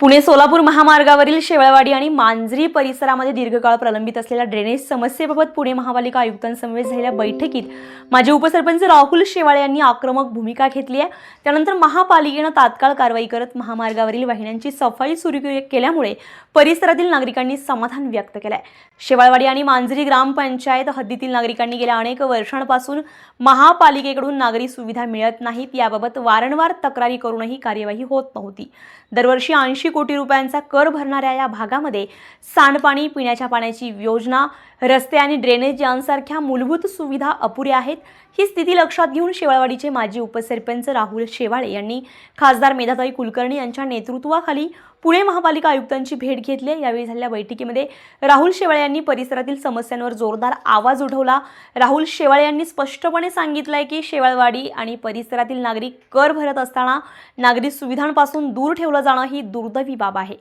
पुणे सोलापूर महामार्गावरील शेवळवाडी आणि मांजरी परिसरामध्ये दीर्घकाळ प्रलंबित असलेल्या ड्रेनेज समस्येबाबत पुणे महापालिका आयुक्तांसमवेत झालेल्या बैठकीत माजी उपसरपंच राहुल शेवाळे यांनी आक्रमक भूमिका घेतली आहे. त्यानंतर महापालिकेनं तात्काळ कारवाई करत महामार्गावरील वाहिन्यांची सफाई सुरू केल्यामुळे परिसरातील नागरिकांनी समाधान व्यक्त केलं आहे शेवाळवाडी आणि मांजरी ग्रामपंचायत हद्दीतील नागरिकांनी गेल्या अनेक वर्षांपासून महापालिकेकडून नागरी सुविधा मिळत नाहीत. याबाबत वारंवार तक्रारी करूनही कार्यवाही होत नव्हती. दरवर्षी ऐंशी कोटी रुपयांचा कर भरणाऱ्या या भागामध्ये सांडपाणी पिण्याच्या पाण्याची योजना रस्ते आणि ड्रेनेज यांसारख्या मूलभूत सुविधा अपुऱ्या आहेत. ही स्थिती लक्षात घेऊन शेवाळवाडीचे माजी उपसरपंच राहुल शेवाळे यांनी खासदार मेधाताई कुलकर्णी यांच्या नेतृत्वाखाली पुणे महापालिका आयुक्तांची भेट घेतली यावेळी झालेल्या बैठकीमध्ये राहुल शेवाळे यांनी परिसरातील समस्यांवर जोरदार आवाज उठवला. राहुल शेवाळे यांनी स्पष्टपणे सांगितलंय की शेवाळवाडी आणि परिसरातील नागरिक कर भरत असताना नागरी सुविधांपासून दूर ठेवलं जाणं ही दुर्दैवी बाब आहे.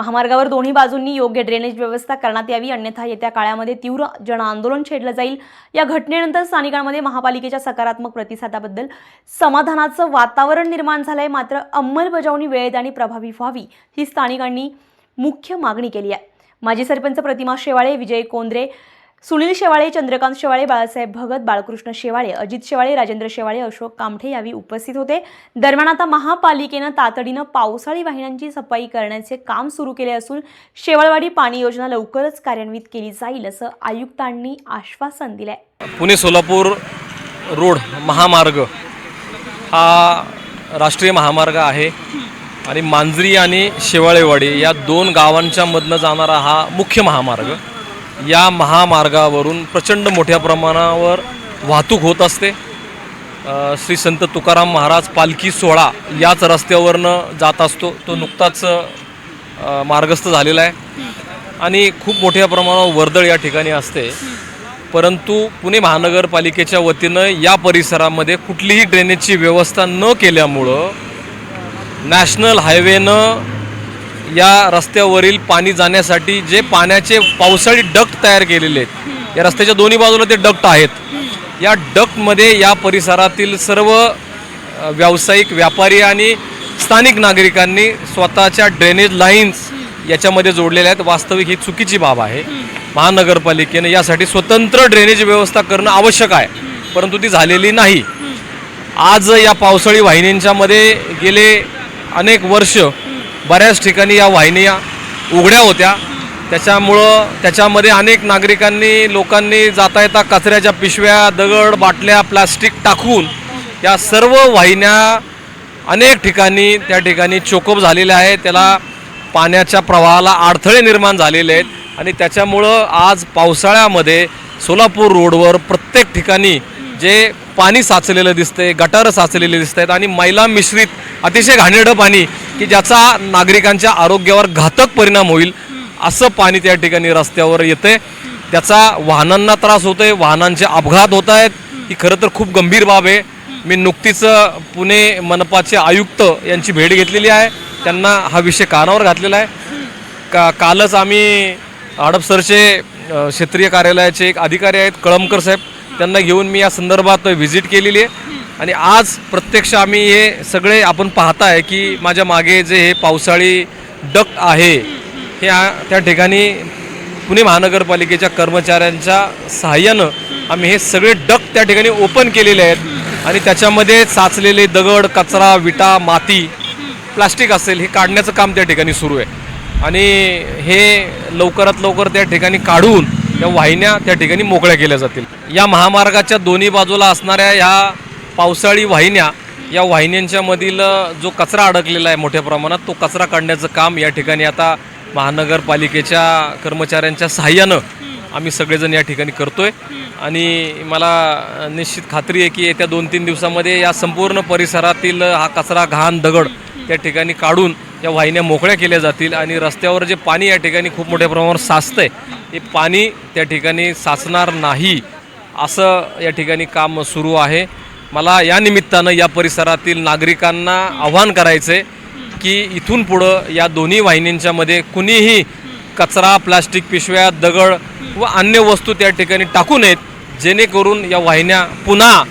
महामार्गावर दोन्ही बाजूंनी योग्य ड्रेनेज व्यवस्था करण्यात यावी. अन्यथा येत्या काळामध्ये तीव्र जनआंदोलन छेडलं जाईल. या घटनेनंतर स्थानिकांमध्ये महापालिकेच्या सकारात्मक प्रतिसादाबद्दल समाधानाचं वातावरण निर्माण झालंय. मात्र अंमलबजावणी वेळेत आणि प्रभावी व्हावी ही स्थानिकांनी मुख्य मागणी केली आहे. माजी सरपंच प्रतिमा शेवाळे विजय कोंद्रे सुनील शेवाळे चंद्रकांत शेवाळे बाळासाहेब भगत बाळकृष्ण शेवाळे अजित शेवाळे राजेंद्र शेवाळे अशोक कामठे यावेळी उपस्थित होते. दरम्यान आता महापालिकेनं तातडीनं पावसाळी वाहिन्यांची सफाई करण्याचे काम सुरू केले असून शेवाळवाडी पाणी योजना लवकरच कार्यान्वित केली जाईल असं आयुक्तांनी आश्वासन दिलंय. पुणे सोलापूर रोड महामार्ग हा राष्ट्रीय महामार्ग आहे आणि मांजरी आणि शेवाळेवाडी या दोन गावांच्या मधनं जाणारा हा मुख्य महामार्ग. या महामार्गावरून प्रचंड मोठ्या प्रमाणावर वाहतूक होत असते. श्री संत तुकाराम महाराज पालखी सोहळा याच रस्त्यावरनं जात असतो. तो नुकताच मार्गस्थ झालेला आहे. आणि खूप मोठ्या प्रमाणावर वर्दळ या ठिकाणी असते. परंतु पुणे महानगरपालिकेच्या वतीनं या परिसरामध्ये कुठलीही ड्रेनेजची व्यवस्था न केल्यामुळं नॅशनल हायवेनं या रस्त्यावरील पाणी जाण्यासाठी जे पाण्याचे पावसाळी डक्ट तयार केलेले आहेत या रस्त्याच्या दोन्ही बाजूला ते डक्ट आहेत. या डक्टमध्ये या परिसरातील सर्व व्यावसायिक व्यापारी आणि स्थानिक नागरिकांनी स्वतःच्या ड्रेनेज लाईन्स याच्यामध्ये जोडलेल्या आहेत. वास्तविक ही चुकीची बाब आहे. महानगरपालिकेनं यासाठी स्वतंत्र ड्रेनेज व्यवस्था करणं आवश्यक आहे परंतु ती झालेली नाही. आज या पावसाळी वाहिनींच्यामध्ये गेले अनेक वर्ष बऱ्याच ठिकाणी या वाहिन्या उघड्या होत्या. त्याच्यामुळं त्याच्यामध्ये अनेक नागरिकांनी लोकांनी जाता येता कचऱ्याच्या पिशव्या दगड बाटल्या प्लास्टिक टाकून या सर्व वाहिन्या अनेक ठिकाणी त्या ठिकाणी चोकोप झालेल्या आहेत. त्याला पाण्याच्या प्रवाहाला अडथळे निर्माण झालेले आहेत. आणि त्याच्यामुळं आज पावसाळ्यामध्ये सोलापूर रोडवर प्रत्येक ठिकाणी जे पाणी साचलेलं दिसतंय गटारं साचलेले दिसत आहेत आणि मैला मिश्रित अतिशय घाणेरडं पाणी की ज्याचा नागरिकांच्या आरोग्यावर घातक परिणाम होईल असं पाणी त्या ठिकाणी रस्त्यावर येते त्याचा वाहनांना त्रास होतोय वाहनांचे अपघात होत आहेत. ही खरं तर खूप गंभीर बाब आहे. मी नुकतीच पुणे मनपाचे आयुक्त यांची भेट घेतलेली आहे. त्यांना हा विषय कानावर घातलेला आहे. का कालच आम्ही हडपसरचे क्षेत्रीय कार्यालयाचे एक अधिकारी आहेत कळमकर साहेब. त्यांना घेऊन मी या संदर्भात व्हिजिट केलेली आहे. आणि आज प्रत्यक्ष आम्ही हे सगळे आपण पाहताय की माझ्या मागे जे हे पावसाळी डक्ट आहे हे त्या ठिकाणी पुणे महानगरपालिकेच्या कर्मचाऱ्यांच्या सहाय्यानं आम्ही हे सगळे डक्ट त्या ठिकाणी ओपन केलेले आहेत. आणि त्याच्यामध्ये साचलेले दगड कचरा विटा माती प्लास्टिक असेल हे काढण्याचं काम त्या ठिकाणी सुरू आहे. आणि हे लवकरात लवकर त्या ठिकाणी काढून या वाहिन्या त्या ठिकाणी मोकळ्या केल्या जातील. या महामार्गाच्या दोन्ही बाजूला असणाऱ्या ह्या पावसाळी वाहिन्या या वाहिन्यांच्या मधील जो कचरा अडकलेला आहे मोठ्या प्रमाणात तो कचरा काढण्याचं काम या ठिकाणी आता महानगरपालिकेच्या कर्मचाऱ्यांच्या सहाय्यानं आम्ही सगळेजण या ठिकाणी करतोय. आणि मला निश्चित खात्री आहे की येत्या दोन तीन दिवसामध्ये या संपूर्ण परिसरातील हा कचरा घाण दगड त्या ठिकाणी काढून या वाहिन्या मोकळ्या केल्या जातील आणि रस्त्यावर जे पाणी या ठिकाणी खूप मोठ्या प्रमाणावर साचतंय हे पाणी त्या ठिकाणी साचणार नाही असं या ठिकाणी काम सुरू आहे. मला या निमित्तानं या परिसरातील नागरिकांना आव्हान करायचं आहे की इथून पुढं या दोन्ही वाहिनींच्यामध्ये कुणीही कचरा प्लास्टिक पिशव्या दगड व अन्य वस्तू त्या ठिकाणी टाकू नयेत जेणेकरून या वाहिन्या पुन्हा